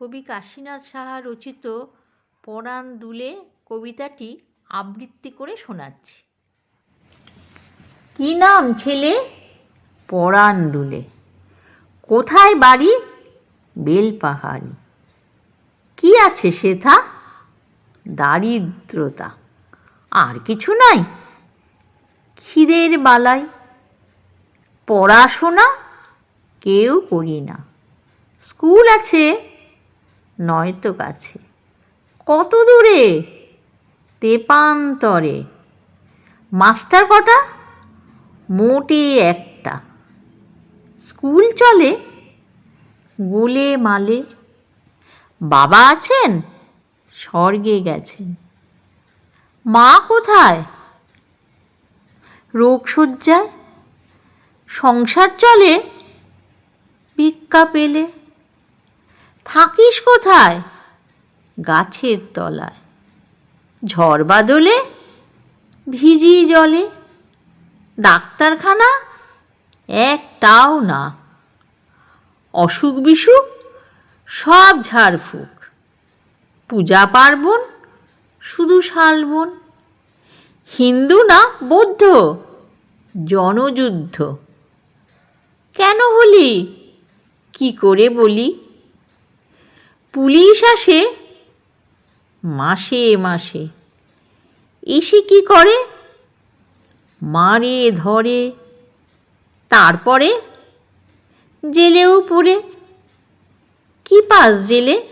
কবি কাশীনাথ সাহা রচিত পরাণ দুলে কবিতাটি আবৃত্তি করে শোনাচ্ছি। কি নাম ছেলে? পরাণ দুলে কোথায় বাড়ি? বেলপাহাড়ি। কি আছে সেথা? দারিদ্রতা। আর কিছু নাই। খিদের বালাই। পড়াশোনা কেউ করি না। স্কুল আছে? নয়তো কাছে। কত দূরে? তেপান্তরে। মাস্টার কটা? মোটে একটা। স্কুল চলে? গোলে মালে। বাবা আছেন? স্বর্গে গেছেন। মা কোথায়? রোগশয্যায়? সংসার চলে? ভিক্ষা পেলে? থাকিস কোথায়? গাছের তলায়। ঝড় বাদলে ভিজি জলে। ডাক্তারখানা? একটাও না। অসুখ বিসুখ? সব ঝাড়ফুঁক। পূজা পার্বণ? শুধু শালবন। হিন্দু না বৌদ্ধ? জনযুদ্ধ। কেন হলি? কি করে বলি? পুলিশ আসে? মাসে মাসে। এসে কি করে? মারে, ধরে। তারপরে? জেলেও পড়ে কি পাস জেলে?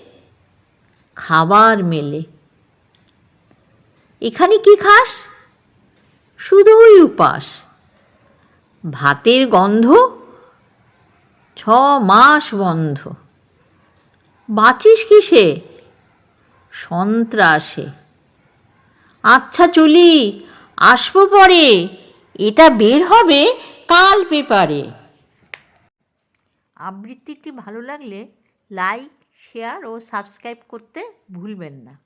খাবার মেলে। এখানে কি খাস? শুধুই উপাস। ভাতের গন্ধ? ছ মাস বন্ধ। বাঁচিস কিসে? সন্ত্রাসে। আচ্ছা চলি, আসব পরে। এটা বের হবে কাল পেপারে। আবৃত্তিটি ভালো লাগলে লাইক, শেয়ার ও সাবস্ক্রাইব করতে ভুলবেন না।